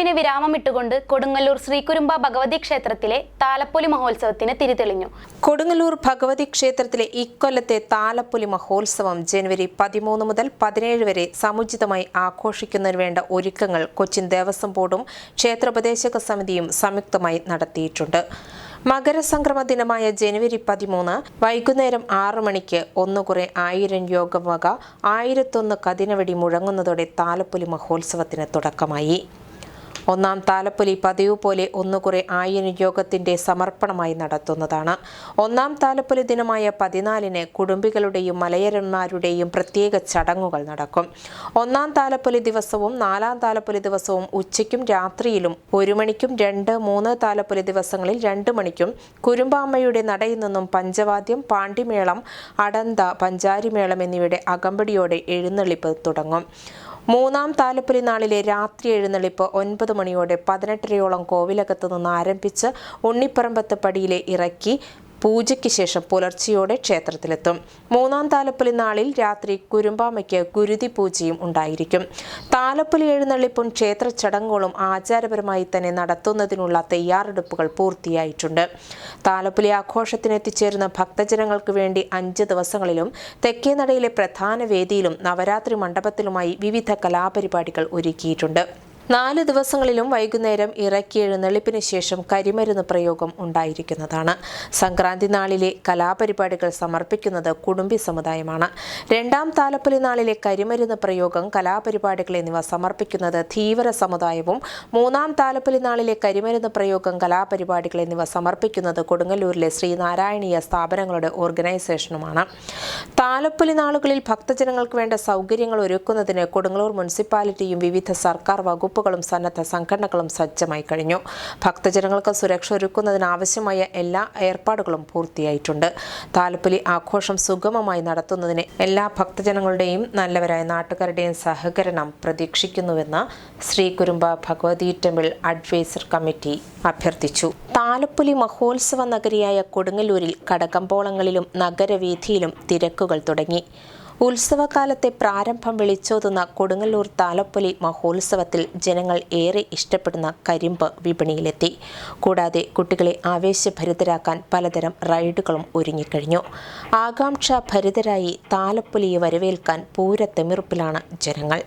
കാത്തിരിപ്പിന് വിരാമമിട്ടുകൊണ്ട് കൊടുങ്ങല്ലൂർ ശ്രീകുരുമ്പ ഭഗവതി ക്ഷേത്രത്തിലെ താലപ്പൊലി മഹോത്സവത്തിന് തിരിതെളിഞ്ഞു. കൊടുങ്ങല്ലൂർ ഭഗവതി ക്ഷേത്രത്തിലെ ഇക്കൊല്ലത്തെ താലപ്പൊലി മഹോത്സവം ജനുവരി പതിമൂന്ന് മുതൽ പതിനേഴ് വരെ സമുചിതമായി ആഘോഷിക്കുന്നതിന് വേണ്ട ഒരുക്കങ്ങൾ കൊച്ചിൻ ദേവസ്വം ബോർഡും ക്ഷേത്രോപദേശക സമിതിയും സംയുക്തമായി നടത്തിയിട്ടുണ്ട്. മകരസംക്രമ ദിനമായ ജനുവരി പതിമൂന്ന് വൈകുന്നേരം ആറു മണിക്ക് ഒന്നുകുറെ ആയിരം യോഗം വക ആയിരത്തൊന്ന് കതിനവെടി മുഴങ്ങുന്നതോടെ താലപ്പൊലി മഹോത്സവത്തിന് തുടക്കമായി. ഒന്നാം താലപ്പൊലി പതിവ് പോലെ ഒന്നുകുറെ ആയിരം യോഗത്തിന്റെ സമർപ്പണമായി നടത്തുന്നതാണ്. ഒന്നാം താലപ്പൊലി ദിനമായ പതിനാലിന് കുടുംബികളുടെയും മലയരന്മാരുടെയും പ്രത്യേക ചടങ്ങുകൾ നടക്കും. ഒന്നാം താലപ്പൊലി ദിവസവും നാലാം താലപ്പൊലി ദിവസവും ഉച്ചയ്ക്കും രാത്രിയിലും ഒരു മണിക്കും രണ്ട് മൂന്ന് താലപ്പൊലി ദിവസങ്ങളിൽ രണ്ട് മണിക്കും കുരുമ്പാമ്മയുടെ നടയിൽ നിന്നും പഞ്ചവാദ്യം പാണ്ടിമേളം അടന്ത പഞ്ചാരിമേളം എന്നിവയുടെ അകമ്പടിയോടെ എഴുന്നള്ളിപ്പ് തുടങ്ങും. മൂന്നാം താലപ്പൊലി നാളിലെ രാത്രി എഴുന്നള്ളിപ്പ് ഒൻപത് മണിയോടെ പതിനെട്ടരയോളം കോവിലകത്ത് നിന്ന് ആരംഭിച്ച് ഉണ്ണിപ്പറമ്പത്ത് പടിയിലെ ഇറക്കി പൂജയ്ക്ക് ശേഷം പുലർച്ചെയോടെ ക്ഷേത്രത്തിലെത്തും. മൂന്നാം താലപ്പൊലി നാളിൽ രാത്രി കുരുമ്പാമയ്ക്ക് ഗുരുതി പൂജയും ഉണ്ടായിരിക്കും. താലപ്പൊലി എഴുന്നള്ളിപ്പും ക്ഷേത്ര ചടങ്ങുകളും ആചാരപരമായി തന്നെ നടത്തുന്നതിനുള്ള തയ്യാറെടുപ്പുകൾ പൂർത്തിയായിട്ടുണ്ട്. താലപ്പൊലി ആഘോഷത്തിന് എത്തിച്ചേരുന്ന ഭക്തജനങ്ങൾക്ക് വേണ്ടി അഞ്ച് ദിവസങ്ങളിലും തെക്കേനടയിലെ പ്രധാന വേദിയിലും നവരാത്രി മണ്ഡപത്തിലുമായി വിവിധ കലാപരിപാടികൾ ഒരുക്കിയിട്ടുണ്ട്. നാല് ദിവസങ്ങളിലും വൈകുന്നേരം ഇറക്കി എഴുന്നള്ളിപ്പിന് ശേഷം കരിമരുന്ന് പ്രയോഗം ഉണ്ടായിരിക്കുന്നതാണ്. സംക്രാന്തി നാളിലെ കലാപരിപാടികൾ സമർപ്പിക്കുന്നത് കുടുംബി സമുദായമാണ്. രണ്ടാം താലപ്പൊലി നാളിലെ കരിമരുന്ന് പ്രയോഗം കലാപരിപാടികൾ എന്നിവ സമർപ്പിക്കുന്നത് ധീവര സമുദായവും മൂന്നാം താലപ്പൊലി നാളിലെ കരിമരുന്ന് പ്രയോഗം കലാപരിപാടികൾ എന്നിവ സമർപ്പിക്കുന്നത് കൊടുങ്ങല്ലൂരിലെ ശ്രീനാരായണീയ സ്ഥാപനങ്ങളുടെ ഓർഗനൈസേഷനുമാണ്. താലപ്പൊലി നാളുകളിൽ ഭക്തജനങ്ങൾക്ക് വേണ്ട സൗകര്യങ്ങൾ ഒരുക്കുന്നതിന് കൊടുങ്ങല്ലൂർ മുനിസിപ്പാലിറ്റിയും വിവിധ സർക്കാർ വകുപ്പുകളും സന്നദ്ധ സംഘടനകളും സജ്ജമായി കഴിഞ്ഞു. ഭക്തജനങ്ങൾക്ക് സുരക്ഷ ഒരുക്കുന്നതിനാവശ്യമായ എല്ലാ ഏർപ്പാടുകളും പൂർത്തിയായിട്ടുണ്ട്. താലപ്പൊലി ആഘോഷം സുഗമമായി നടത്തുന്നതിന് എല്ലാ ഭക്തജനങ്ങളുടെയും നല്ലവരായ നാട്ടുകാരുടെയും സഹകരണം പ്രതീക്ഷിക്കുന്നുവെന്ന് Shri Kurumba Bhagavathi temple advisor committee അഭ്യർത്ഥിച്ചു. താലപ്പൊലി മഹോത്സവ നഗരിയായ കൊടുങ്ങല്ലൂരിൽ കടകമ്പോളങ്ങളിലും നഗരവീഥിയിലും തിരക്കുകൾ തുടങ്ങി. ഉത്സവകാലത്തെ പ്രാരംഭം വിളിച്ചോതുന്ന കൊടുങ്ങല്ലൂർ താലപ്പൊലി മഹോത്സവത്തിൽ ജനങ്ങൾ ഏറെ ഇഷ്ടപ്പെടുന്ന കരിമ്പ് വിപണിയിലെത്തി. കൂടാതെ കുട്ടികളെ ആവേശഭരിതരാക്കാൻ പലതരം റൈഡുകളും ഒരുങ്ങിക്കഴിഞ്ഞു. ആകാംക്ഷ ഭരിതരായി താലപ്പൊലിയെ വരവേൽക്കാൻ പൂരത്തെമിറുപ്പിലാണ് ജനങ്ങൾ.